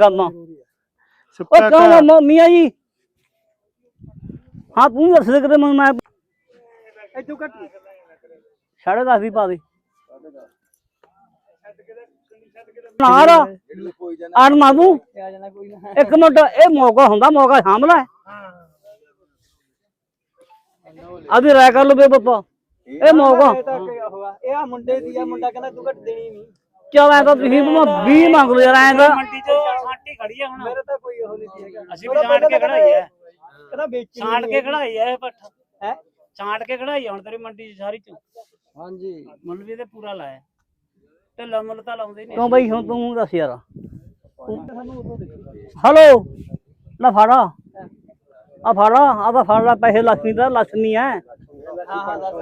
ਕਰਨਾ ਉਹ ਸੁੱਕਾ ਕਹਾਂ ਮ- ਮੀਆਂ ਜੀ। ਹਾਂ ਤੂੰ ਦੱਸ ਦੇ ਕਿਤੇ ਮੈਨੂੰ ਮੈਂ ਕੱਟ ਸਾਢੇ ਦਸ ਦੀ ਪਾ ਦੇ। ਨਾਰ ਆਣ ਮਾਦੂ ਆ ਜਾਣਾ ਕੋਈ ਨਾ। ਇੱਕ ਮਿੰਟ ਇਹ ਮੌਕਾ ਹੁੰਦਾ ਮੌਕਾ ਸਾਂਭਲਾ। ਆਦੀ ਰਾਇ ਕਰ ਲੋ ਬੇ ਬੱਪਾ ਇਹ ਮੌਕਾ। ਇਹ ਤਾਂ ਕੋਈ ਉਹ ਆ। ਇਹ ਆ ਮੁੰਡੇ ਦੀ ਆ ਮੁੰਡਾ ਕਹਿੰਦਾ ਤੂੰ ਘੱਟ ਦੇਣੀ ਨਹੀਂ ਚੱਲ ਐ ਤਾਂ ਤੁਸੀਂ ਮੈਂ 20 ਮੰਗ ਲਓ ਯਾਰ ਐ ਤਾਂ ਮੰਡੀ ਚ ਸਾਂਟੀ ਖੜੀ ਆ ਹੁਣ। ਮੇਰੇ ਤਾਂ ਕੋਈ ਉਹ ਨਹੀਂ ਸੀ ਹੈਗਾ। ਅਸੀਂ ਵੀ ਛਾਂਟ ਕੇ ਖੜਾਈ ਐ ਕਹਿੰਦਾ ਵੇਚੀ ਛਾਂਟ ਕੇ ਖੜਾਈ ਐ ਇਹ ਪੱਠ। ਹੈ? ਛਾਂਟ ਕੇ ਖੜਾਈ ਹੁਣ ਤੇਰੀ ਮੰਡੀ ਚ ਸਾਰੀ ਚ। ਹਾਂਜੀ। ਮੁੱਲ ਵੀ ਤੇ ਪੂਰਾ ਲਾਇਆ। ਢਿੱਲਾ ਮੁੱਲ ਤਾਂ ਲਾਉਂਦੇ ਨਹੀਂ ਕਿਉਂ ਬਈ? ਹੁਣ ਤੂੰ ਦੱਸ ਯਾਰ। ਹਲੋ? ਲੈ ਫੜਾ। ਆ ਫੜਾ। ਆ ਤਾਂ ਫੜ ਲੈ ਪੈਸੇ ਲੱਖੀ ਦਾ ਲੱਖਣੀ ਐ। ਹਾਂ ਹਾਂ ਦੱਸ।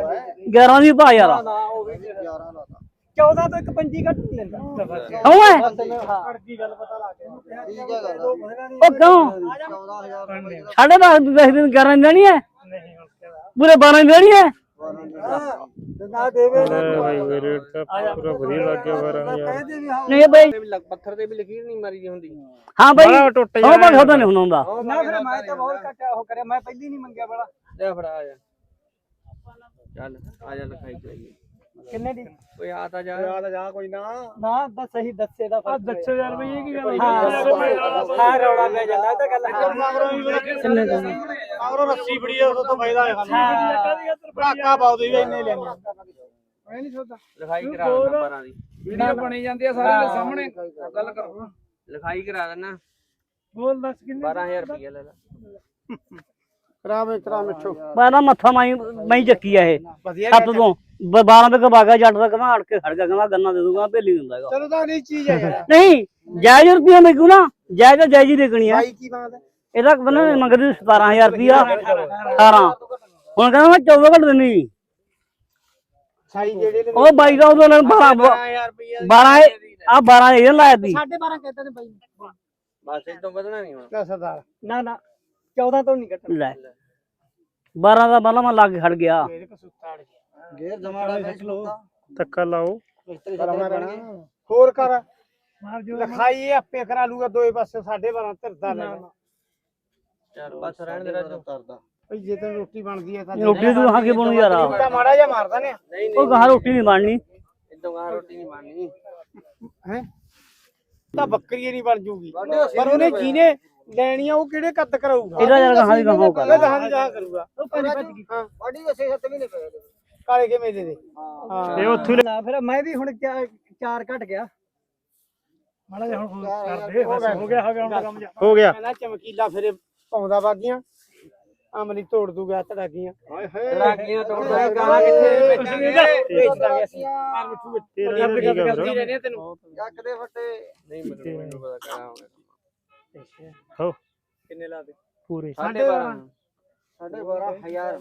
11 ਦੀ ਭਾ ਯਾਰ। ਨਾ ਉਹ ਵੀ 11 ਲਾਤਾ 14 ਤੋਂ ਇੱਕ ਪੰਜੀ ਘੱਟ ਨਹੀਂ ਲੈਂਦਾ। ਕਿਉਂ ਐ ਹਾਂ? ਅੜਦੀ ਗੱਲ ਪਤਾ ਲੱਗ ਗਿਆ ਠੀਕ ਹੈ ਗੱਲ ਉਹ ਕਿਉਂ? 14000 ਸਾਢੇ ਦਸ ਦੀ ਦਸ ਦਿਨ ਕਰਨ ਦੇਣੀ ਐ ਪੂਰੇ 12 ਦੀ ਦੇਣੀ ਐ ਨਾ ਦੇਵੇ ਭਾਈ ਰੇਟ ਤਾਂ ਪੂਰਾ ਵਧੀਆ ਲੱਗ ਗਿਆ ਫਿਰ ਯਾਰ ਕਹਿੰਦੇ ਵੀ ਹਾਂ? ਨਹੀਂ ਬਈ। ਪੱਥਰ ਤੇ ਵੀ ਲਕੀਰ ਨਹੀਂ ਮਾਰੀ ਦੀ ਹੁੰਦੀ ਹਾਂ ਬਈ। ਬੜਾ ਟੁੱਟ ਉਹ ਬਸ ਉਹਦਾ ਨਹੀਂ ਹੁੰਦਾ ਨਾ ਫਿਰ ਮੈਂ ਤਾਂ ਬਹੁਤ ਘੱਟ ਉਹ ਕਰਿਆ ਮੈਂ ਪਹਿਲੀ ਨਹੀਂ ਮੰਗਿਆ ਬੜਾ। ਲੈ ਫੜਾ ਆ ਜਾ। ਚੱਲ ਆ ਜਾ ਲਿਖਾਈ ਕਰਾਈਏ ਕਿੰਨੇ ਦੀ? ਓਏ ਆ ਤਾਂ ਜਾ ਆ ਤਾਂ ਜਾ ਕੋਈ ਨਾ। ਨਾ ਦੱਸ ਸਹੀ ਦੱਸੇ ਦਾ ਫ਼ਰਕ ਦੱਸੋ ਯਾਰ ਬਈ ਇਹ ਕੀ ਗੱਲ ਹਾਂ ਹਾਂ ਰੌਲਾ ਪੈ ਜਾਂਦਾ ਇਹ ਤਾਂ ਗੱਲ ਹੈ। ਕਿੰਨੇ ਦਾ? ਅਗਰੋਂ ਰੱਸੀ ਫੜੀ ਆ ਉਦੋਂ ਤਾਂ ਫਾਇਦਾ ਹੈ। ਧਾਕਾ ਪਾਉਦੇ ਵੀ ਇੰਨੇ ਲੈਣੇ ਮੈਂ ਨਹੀਂ ਸੋਚਦਾ। ਲਿਖਾਈ ਕਰਾ ਨੰਬਰਾਂ ਦੀ। ਵੀਡੀਓ ਬਣੀ ਜਾਂਦੀ ਆ ਸਾਰੇ ਦੇ ਸਾਹਮਣੇ। ਗੱਲ ਕਰੋ ਲਿਖਾਈ ਕਰਾ ਦੇਣਾ ਬੋਲ ਦੱਸ ਕਿੰਨੇ 12000 ਰੁਪਏ ਲੈ ਲੈ। ਕਰਾਵੇ ਕਰਾ ਮਿੱਠੋ। ਮੈਂ ਨਾ ਮੱਥਾ ਮਾਈ ਮੈਂ ਚੱਕੀ ਆ ਇਹ। ਵਧੀਆ ਸੱਤ ਤੋਂ। 12 ਤੱਕ ਬਾਗਾ ਜੱਟ ਦਾ ਕਹਿੰਦਾ ਅੜ ਕੇ ਖੜ ਗਿਆ ਕਹਿੰਦਾ ਗੰਨਾ ਦੇ ਦੂੰਗਾ ਭੇਲੀ ਦਿੰਦਾ ਹੈਗਾ। ਚਲੋ ਤਾਂ ਨਹੀਂ ਚੀਜ਼ ਹੈ ਯਾਰ। ਨਹੀਂ ਜਾਇਜ਼ ਰੁਪਿਆ ਮੇਕੂ ਨਾ ਜਾਇਜ਼ ਤਾਂ ਜਾਇਜ਼ ਹੀ ਦੇਖਣੀ ਆ ਭਾਈ ਕੀ ਬਾਤ ਹੈ? ਇਹਦਾ ਬੰਨੇ ਮੰਗਦੇ 17000 ਰੁਪਿਆ 18 ਹੁਣ ਕਹਿੰਦਾ ਮੈਂ 14 ਘੱਟ ਦਿੰਨੀ। ਸਾਈ ਜਿਹੜੇ ਨੇ ਉਹ ਬਾਈ ਦਾ ਉਹਦੇ ਨਾਲ 12 12000 ਰੁਪਏ 12 ਆ 12 ਇਹ ਲਾਇਆ ਤੀ 12.5 ਕਹਿੰਦੇ ਨੇ ਬਾਈ। ਬਸ ਇਹ ਤੋਂ ਵਧਣਾ ਨਹੀਂ ਹੁਣ। ਸਰਦਾਰ। ਨਾ ਨਾ 14 ਤੋਂ ਨਹੀਂ ਕੱਟਣਾ। ਲੈ। 12 ਦਾ ਬਾਲਾ ਮੈਂ ਲਾ ਕੇ ਖੜ ਗਿਆ। ਗੇਰ ਜਮਾੜਾ ਦੇਖ ਲੋ ਧੱਕਾ ਲਾਓ। ਹੋਰ ਕਰ। ਲਿਖਾਈ ਇਹ ਆਪੇ ਕਰਾ ਲੂਗਾ ਦੋਏ ਪਾਸੇ 12.5 ਧਰਦਾ ਲੈ ਚੱਲ ਬਸ ਰਹਿਣ ਦੇ ਰਾਜੂ। ਧਰਦਾ। ਭਈ ਜੇ ਤੈਨੂੰ ਰੋਟੀ ਬਣਦੀ ਹੈ ਤਾਂ ਰੋਟੀ ਤੂੰ ਹਾਂ ਕੇ ਬਣੂ ਯਾਰ। ਤਾਂ ਮਾੜਾ ਜਿਹਾ ਮਾਰਦਾ ਨੇ ਨਹੀਂ ਉਹ ਗਾਹ ਰੋਟੀ ਨਹੀਂ ਬਣਨੀ। ਇਦੋਂ ਗਾਂ ਰੋਟੀ ਨਹੀਂ ਬਣਨੀ। ਹੈ? ਤਾਂ ਬੱਕਰੀ ਨਹੀਂ ਬਣ ਜੂਗੀ। ਪਰ ਉਹਨੇ ਜਿਹਨੇ ਲੈਣੀ ਆ ਉਹ ਕਿਹੜੇ ਕੱਦ ਕਰਾਊਗਾ? ਇਹਦਾ ਯਾਰ ਗਾਹਾਂ ਦੀ ਗਾਹਾਂ ਉਹ ਕਰ। ਇਹ ਗਾਹਾਂ ਦੀ ਗਾਹਾਂ ਕਰੂਗਾ ਉਹ ਪੰਜ ਗਈ ਹਾਂ ਵਾਢੀ ਦੇ 6-7 ਮਹੀਨੇ ਪਏ ਕਾਲੇ ਕਿਵੇਂ ਦੇ ਦੇ? ਹਾਂ। ਤੇ ਉੱਥੋਂ ਹੀ ਲੈ ਫਿਰ ਮੈਂ ਵੀ ਹੁਣ ਚਾ- ਚਾਰ ਘਟ ਗਿਆ। ਮਾੜਾ ਜਿਹਾ ਹੁਣ ਕਰ ਦੇ ਬਸ ਹੋ ਗਿਆ। ਹੋ ਗਿਆ ਹੁਣ ਕੰਮ ਜਾ ਹੋ ਗਿਆ। ਕਹਿੰਦਾ ਚਮਕੀਲਾ ਫਿਰੇ ਪਾਉਂਦਾ ਵਾਗੀਆਂ ਅਮਲੀ ਤੋੜ ਦੂਗਾ ਤੜਾਗੀਆਂ ਰਾਗੀਆਂ। ਤੋੜਦਾ ਗਾਣਾ ਕਿੱਥੇ ਵੇਚਾਂਗੇ ਵੇਚ ਦਾਂਗੇ ਅਸੀਂ ਪਰ ਮਿੱਠੂ ਮਿੱਠੂ ਤੇਰਾ ਪੰਜਾਬੀ ਗੱਲ ਕਰਦੀ ਰਹਿੰਦੇ ਆ ਤੈਨੂੰ। ਜੱਕ ਦੇ ਫੱਟੇ। ਨਹੀਂ ਮੈਨੂੰ ਮੈਨੂੰ ਪਤਾ ਕਰਾ ਹੋਵੇ ਹੋ ਕਿੰਨੇ ਲਾ ਦੇ? ਪੂਰੇ। 12.5000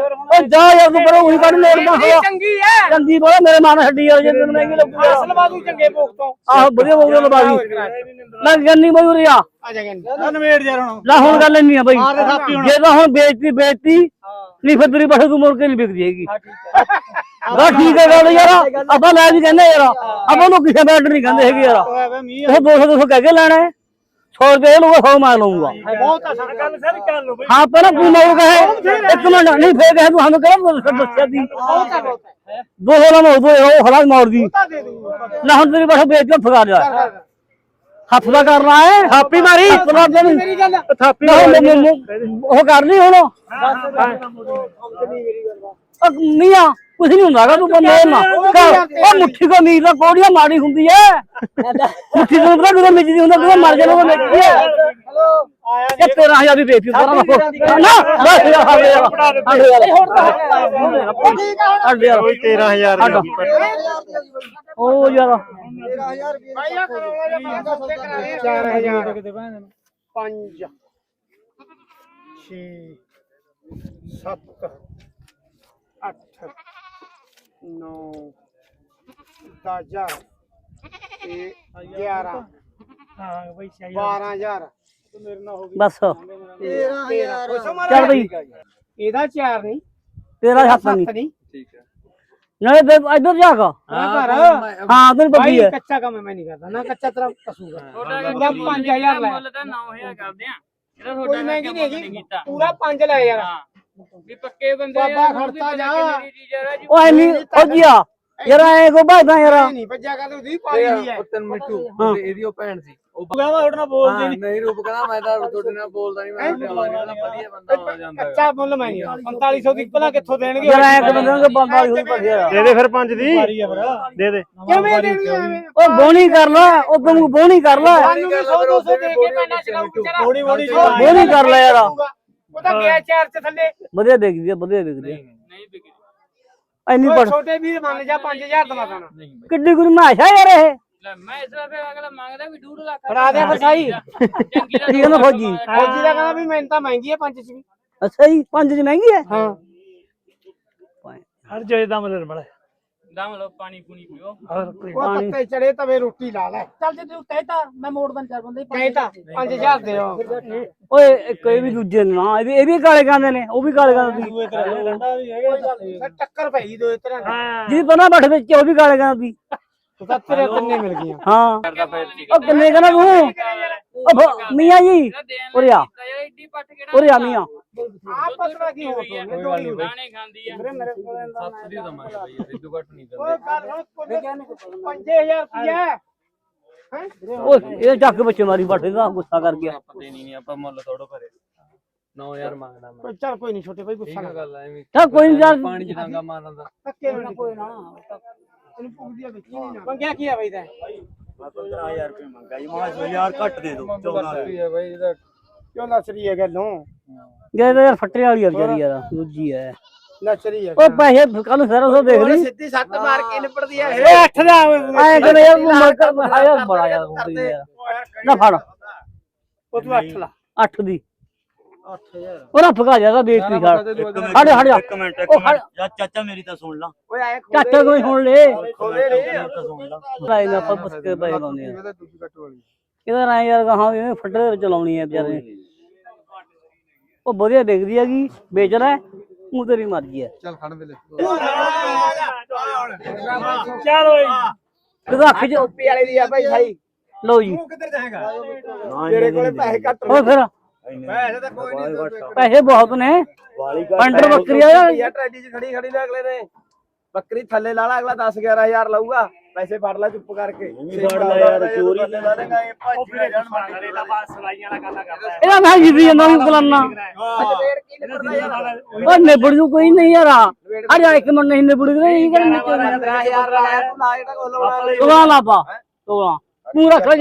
ਓ ਜਾ ਯਾਰ ਤੂੰ ਕਰੋ ਉਹੀ ਕੱਢ ਲੋੜ ਨਾ ਹੋਇਆ। ਚੰਗੀ ਐ ਚੰਗੀ ਬੋਲਾ ਮੇਰੇ ਮਨ ਛੱਡੀ ਯਾਰ ਜੇ ਤੈਨੂੰ ਮਹਿੰਗੀ ਲੱਗੂ। ਅਸਲ ਬਾਦੂ ਚੰਗੇ ਭੋਗ ਤੋਂ। ਆਹ ਵਧੀਆ ਬੋਲ ਲਵਾ ਦੀ ਮੈਂ ਗੰਨੀ ਬਈ ਉਰੇ ਆ। ਜਾ ਗੰਨ। ਨਵੇੜ ਯਾਰ ਹੁਣ। ਲੈ ਹੁਣ ਗੱਲ ਨਹੀਂ ਆ ਬਈ। ਜੇ ਤਾਂ ਹੁਣ ਵੇਚਤੀ ਵੇਚਤੀ ਨਹੀਂ ਫਿਰ ਤੇਰੀ ਪਾਸੇ ਤੂੰ ਮੁੜ ਕੇ ਨਹੀਂ ਵਿਕਦੀ ਹੈਗੀ। ਬਾ ਠੀਕ ਹੈ। ਗੱਲ ਯਾਰ ਆਪਾਂ ਲੈ ਵੀ ਕਹਿੰਦੇ ਯਾਰ ਆਪਾਂ ਨੂੰ ਕਿਸੇ ਬੈਡ ਨਹੀਂ ਕਹਿੰਦੇ ਹੈਗੇ ਯਾਰ। ਉਹ 200 200 ਕਹਿ ਕੇ ਲੈਣਾ ਹੈ। 100 ਰੁਪਏ ਲਊਗਾ 100 ਮੈਂ ਲਊਗਾ ਬਹੁਤ ਆ ਸਾਡਾ ਗੱਲ ਸਾਰੀ ਕਰ ਲਓ ਬਈ ਹਾਂ ਪਹਿਲਾਂ ਤੂੰ ਮੈਨੂੰ ਕਹੇ ਇੱਕ ਮਿੰਟ ਨਹੀਂ ਫੇਰ ਕਹੇ ਤੂੰ ਸਾਨੂੰ ਕਿਹੜਾ ਦੱਸਿਆ ਦੀ ਬਹੁਤ ਆ ਬਹੁਤ ਹੈ 200 ਨਾ ਦੀ ਹੁਣ ਤੇਰੀ ਪਾਸੇ ਹੱਥ ਦਾ ਕਰਨਾ ਹੈ ਥਾਪੀ ਮਾਰੀ ਹੱਥ ਦਾ ਦੇ ਮੇਰੀ ਗੱਲ ਥਾਪੀ ਉਹ ਕਰ ਹੁਣ ਕੁਝ ਨਹੀਂ ਹੁੰਦਾਗਾ ਤੂੰ ਬੰਦੇ ਨਾ ਉਹ ਮੁੱਠੀ ਕੋ ਮੀਰ ਦਾ ਕੋੜੀਆਂ ਮਾੜੀ ਹੁੰਦੀ ਐ। ਮੁੱਠੀ ਤੋਂ ਪਤਾ ਕਿਦੋਂ ਮਿੱਜੀ ਹੁੰਦਾ ਕਿਦੋਂ ਮਰ ਜਾਣਾ ਉਹ ਮਿੱਜੀ ਐ। ਇਹ 13000 ਦੀ ਵੇਚੀ ਸਾਰਾ ਨਾ ਬਸ ਯਾਰ। ਹਟ ਯਾਰ। ਹਟ ਯਾਰ। ਹਟ ਯਾਰ। ਕੋਈ 13000 ਹਟ ਉਹ ਯਾਰ। 13000 ਰੁਪਏ ਭਾਈਆ ਕਰੋਲਾ ਜਾਂ 4000 ਕਿਤੇ ਭਾਂ 5 6 7 8 9 10000 ਤੇ 11 ਹਾਂ ਬਈ ਸਹੀ 12000 ਮੇਰੇ ਨਾਲ ਹੋ ਗਈ ਬਸ। 13000 ਚੱਲ ਬਈ। ਇਹਦਾ ਚਾਰ ਨਹੀਂ। ਤੇਰਾ ਹੱਥ ਨਹੀਂ। ਨਹੀਂ। ਠੀਕ ਹੈ। ਨਾਲੇ ਤੇ ਇੱਧਰ ਜਾ ਕੇ। ਹਾਂ ਘਰ। ਹਾਂ ਤੈਨੂੰ ਪੱਕੀ ਭਾਈ ਹੈ ਕੱਚਾ ਕੰਮ ਮੈਂ ਨਹੀਂ ਕਰਦਾ। ਨਾ ਕੱਚਾ ਤੇਰਾ ਕਸੂਗਾ ਤੁਹਾਡਾ ਪੂਰਾ 5000 ਲੈ। ਮੁੱਲ ਤਾਂ 9000 ਕਰਦੇ ਆ। ਇਹਦਾ ਕੋਈ ਤੁਹਾਡਾ ਮਹਿੰਗੀ ਨਹੀਂ ਹੈਗੀ। ਪੂਰਾ 5 ਲੈ ਯਾਰ। ਹਾਂ। ਵੀ ਪੱਕੇ ਬੰਦੇ ਬਾਬਾ ਹੁਣ ਵੀ ਖੜਤਾ ਜਾ। ਕਿੰਨੇ ਦੀ ਚੀਜ਼ ਆ ਉਹ ਐਨੀ ਯਾਰ ਐ ਕੋ ਭਾਈਦਾ ਯਾਰ। ਨਹੀਂ ਭੱਜਿਆ ਕਰ ਉਹਦੀ ਪਾਈ ਦੀ ਹੈ। ਉਹ ਤੈਨੂੰ ਮਿੱਠੂ। ਉਹਦੀ- ਇਹਦੀ ਉਹ ਭੈਣ ਸੀ। ਉਹ ਕਹਿੰਦਾ ਤੁਹਾਡੇ ਨਾਲ ਬੋਲਦੇ ਹਾਂ, ਨਹੀਂ ਨਹੀਂ ਰੂਪ ਕਹਿੰਦਾ ਮੈਂ ਤਾਂ ਤੁਹਾਡੇ ਨਾਲ ਬੋਲਦਾ ਨਹੀਂ ਮੈਂ ਕਹਿੰਦਾ ਵਧੀਆ ਬੰਦਾ ਹੋ ਜਾਂਦਾ ਹੈਗਾ। ਕੱਚਾ ਮੁੱਲ ਮੈਂ ਨਹੀਂ 4500 ਦੀ ਭਲਾ ਕਿੱਥੋਂ ਦੇਣਗੇ? ਯਾਰ ਐ ਕਿ ਬੰਦੇ ਨੂੰ ਬੰਦਾ ਹੋਈ ਯਾਰ ਦੇ ਦੇ ਫਿਰ ਪੰਜ ਦੀ। ਦੇ। ਦੇ ਕਿਵੇਂ ਐਵੇਂ? ਉਹ ਬੋਣੀ ਕਰ ਲੈ ਉਹ ਤੂੰ ਬੋਣੀ ਕਰ ਲੈ। ਸਾਨੂੰ ਵੀ 100 200 ਦੇ ਕੇ ਪੈਣਾ ਚਲਾਉ ਵਿਚਾਰਾ। ਬੋਣੀ ਬੋਣੀ ਬੋਣੀ ਕਰ ਲੈ ਯਾਰ। ਉਹ ਤਾਂ ਗਿਆ ਚਾਰ ਚ ਥੱਲੇ। ਵਧੀਆ ਦੇਖਦੀ ਆ ਵਧੀਆ ਦੇਖਦੀ ਆ। ਨਹੀਂ ਵਿਕਦੀ ਐਨੀ ਪੜ ਛੋਟੇ ਵੀਰ ਮੰਨ ਜਾ 5000 ਦਵਾ ਦੇਣਾ। ਕਿੱਡੀ ਗੁਰ ਮਾਸ਼ਾ ਯਾਰ ਇਹ। ਲੈ ਮੈਂ ਇਸ ਫਿਰ ਅਗਲਾ ਮੰਗਦਾ ਵੀ 2 ਲੱਖ ਫੜਾ ਦੇ ਫਸਾਈ ਚੰਗੀ ਦਾ ਠੀਕ ਨਾ ਫੌਜੀ? ਫੌਜੀ ਦਾ ਕਹਿੰਦਾ ਵੀ ਮੈਨੂੰ ਤਾਂ ਮਹਿੰਗੀ ਹੈ ਪੰਜ ਚ ਵੀ। ਅੱਛਾ ਜੀ ਪੰਜ ਚ ਮਹਿੰਗੀ ਹੈ? ਹਾਂ। ਹਰ ਜੇ ਦਮ ਲੈ ਮੜਾ ਦਮ ਲਓ ਪਾਣੀ ਪੂਣੀ ਪੀਓ। ਉਹ ਤੱਤੇ ਚੜੇ ਤਵੇ ਰੋਟੀ ਲਾ ਲੈ। ਚੱਲ ਜੇ ਤੂੰ ਕਹਿਤਾ ਮੈਂ ਮੋੜ ਦਾਂ ਚਾਰ ਬੰਦੇ ਕਹਿਤਾ 5000 ਦੇ ਆਓ ਓਏ ਇੱਕ ਇਹ ਵੀ ਦੂਜੇ ਨੇ ਨਾ ਇਹ ਵੀ ਇਹ ਵੀ ਕਾਲੇ ਗਾਂਦੇ ਨੇ ਉਹ ਵੀ ਕਾਲੇ ਗਾਂਦੇ ਦੀ ਫਿਰ ਟੱਕਰ ਦੋ। ਤਰ੍ਹਾਂ ਜਿਹਦੀ ਪਨਾ ਬੱਠ ਵਿੱਚ ਉਹ ਵੀ ਤੂੰ ਤਾਂ ਤੇਰੇ ਤਿੰਨੇ ਮਿਲ ਗਈਆਂ ਹਾਂ ਕਰਦਾ ਫਿਰ ਠੀਕ ਉਹ ਕਿੰਨੇ ਕਹਿੰਦਾ ਤੂੰ ਉਹ ਬ- ਮੀਆਂ ਜੀ ਉਰੇ ਆ ਯਾਰ ਏਡੀ ਪੱਟ ਕਿਹੜਾ ਉਰੇ ਆ ਮੀਆਂ ਆਪ ਪਤਲਾ ਕੀ ਹੋ ਗਿਆ ਗਾਣੇ ਖਾਂਦੀ ਆ ਮੇਰੇ ਕੋਲ ਸੱਤ ਦੀ ਦਮਾਂਗੇ ਬਈ ਇਦੋਂ ਘੱਟ ਨਹੀਂ ਓਏ ਦਿੰਦੇ ਗੱਲ ਹੁਣ ਕੋਈ 5000 ਰੁਪਇਆ ਹੈ ਉਹ ਇਹ ਚੱਕ ਬੱਚੇ ਮਾਰੀ ਬੱਠ ਦਾ ਗੁੱਸਾ ਕਰ ਗਿਆ ਆਪਾਂ ਦੇਣੀ ਨਹੀਂ ਆਪਾਂ ਮੁੱਲ ਤੋੜੋ ਘਰੇ 9000 ਮੰਗਦਾ ਮੈਂ ਕੋਈ ਚੱਲ ਕੋਈ ਨਹੀਂ ਛੋਟੇ ਭਾਈ ਗੁੱਸਾ ਠੀਕ ਨਾ ਹੈ ਗੱਲ ਐਵੇਂ ਚੱਲ ਕੋਈ ਨੀ ਯਾਰ ਪਾਣੀ ਚ ਡਾਂਗਾ ਮਾਰਨ ਦਾ ਧੱਕੇ ਨਾਲ ਕੋਈ ਨਾ ਇਹਨੂੰ ਪੁੱਗਦੀ ਆ ਵਿੱਚ ਹੀ ਨਹੀਂ ਮੰਗਿਆ ਕੀ ਆ ਬਈ ਤੈਂ? ਲੱਗੀ ਹੈ ਬਈ ਇਹਦਾ ਕਿਉਂ ਨਸਰੀ ਹੈ ਗੱਲੋਂ? ਇਹ ਤਾਂ ਯਾਰ ਫੱਟੇ ਵਾਲੀ ਆ ਵਿਚਾਰੀ ਯਾਰ ਦੂਜੀ ਹੈ ਨਸਰੀ ਹੈ ਉਹ ਪੈਸੇ ਕੱਲ ਸਾਰਾ ਸੋ ਦੇਖ ਲਈ। ਸਿੱਧੀ ਸੱਟ ਮਾਰ ਕੇ ਨਿਪੜਦੀ ਆ ਇਹ। ਓਏ ਅੱਠ ਦਾ ਐ ਕਹਿੰਦੇ ਯਾਰ ਤੂੰ ਮਰ ਕਰ ਹਾਇਆ ਬੜਾ ਯਾਰ ਹੁੰਦੀ ਯਾਰ ਨਾ ਫੜ। ਉਹ ਤੂੰ ਅੱਠ ਲਾ। ਅੱਠ ਦੀ। ਉਹ ਨਾ ਫਗਾ ਜਾਂਦਾ ਬੇਇੱਜ਼ਤੀ ਛੱਡ ਹਟ ਹਟ ਜਾ। ਇੱਕ ਮਿੰਟ ਇੱਕ ਮਿੰਟ। ਯਾ ਚਾਚਾ ਮੇਰੀ ਤਾਂ ਸੁਣ ਲਾ। ਓਏ ਆਏ ਚਾਚਾ ਕੋਈ ਹੁਣ ਲੈ ਖੋਲੇ ਨਹੀਂ ਤਾਂ ਸੁਣ ਲਾ। ਭਾਈ ਨਾ ਆਪਾਂ ਬਸ ਕੇ ਭਾਈ ਲਾਉਂਦੇ ਆ। ਇਹਦਾ ਨਾ ਯਾਰ ਕਹਾਂ ਇਹ ਫੱਟੇ ਦੇ ਵਿੱਚ ਲਾਉਣੀ ਹੈ ਵਿਚਾਰੇ। ਉਹ ਵਧੀਆ ਦਿਖਦੀ ਹੈਗੀ ਵੇਚ ਲੈ ਉਹ ਤੇਰੀ ਮਰਜ਼ੀ ਹੈ। ਚੱਲ ਖੜ ਵੇਲੇ। ਚੱਲ ਓਏ। ਕਿਹਦਾ ਅੱਖ ਚ ਟੋਪੀ ਵਾਲੇ ਦੀ ਆ ਭਾਈ ਭਾਈ ਲਓ ਜੀ। ਤੇਰੇ ਕੋਲੇ ਪੈਸੇ ਘੱਟ ਉਹ ਫਿਰ। ਪੈਸੇ ਤਾਂ ਕੋਈ ਨਹੀਂ ਪੈਸੇ ਬਹੁਤ ਨੇ। ਵਾਲੀ ਪੰਡਰ ਬੱਕਰੀ ਆ ਯਾ ਟਰੈਡੀ 'ਚ ਖੜੀ ਖੜੀ ਨੇ ਅਗਲੇ ਨੇ। ਬੱਕਰੀ ਥੱਲੇ ਲਾ ਲਾ ਅਗਲਾ 10 11000 ਲਊਗਾ। ਪੈਸੇ ਫੜ ਲੈ ਚੁੱਪ ਕਰਕੇ। ਫੜ ਲੈ ਯਾਰ ਚੋਰੀ ਲਾ ਦੇਗਾ ਇਹ ਭੱਜ ਨਾ ਜਾਣ ਇਹਦਾ ਮੈਂ ਜਿੱਦੀ ਜਾਂਦਾ ਨਿਪੜਦਾ ਯਾਰ? ਉਹ ਨਿਬੜ ਜੂ ਕੋਈ ਨਹੀਂ ਯਾਰ। ਆ ਜਾ ਇੱਕ ਮਿੰਟ ਨਹੀਂ ਨਿਬੜ ਗਏ ਇਹ ਕਿਹੜਾ ਨਿਕਲ 15000 ਲਾਇਆ ਤੂੰ ਲਾ ਜਿਹੜਾ ਕੋਲ ਲਾਉਣਾ ਤੋਲਾ ਲਾ ਪਾ ਤੋਲਾ ਤੂੰ ਰੱਖ ਲੈ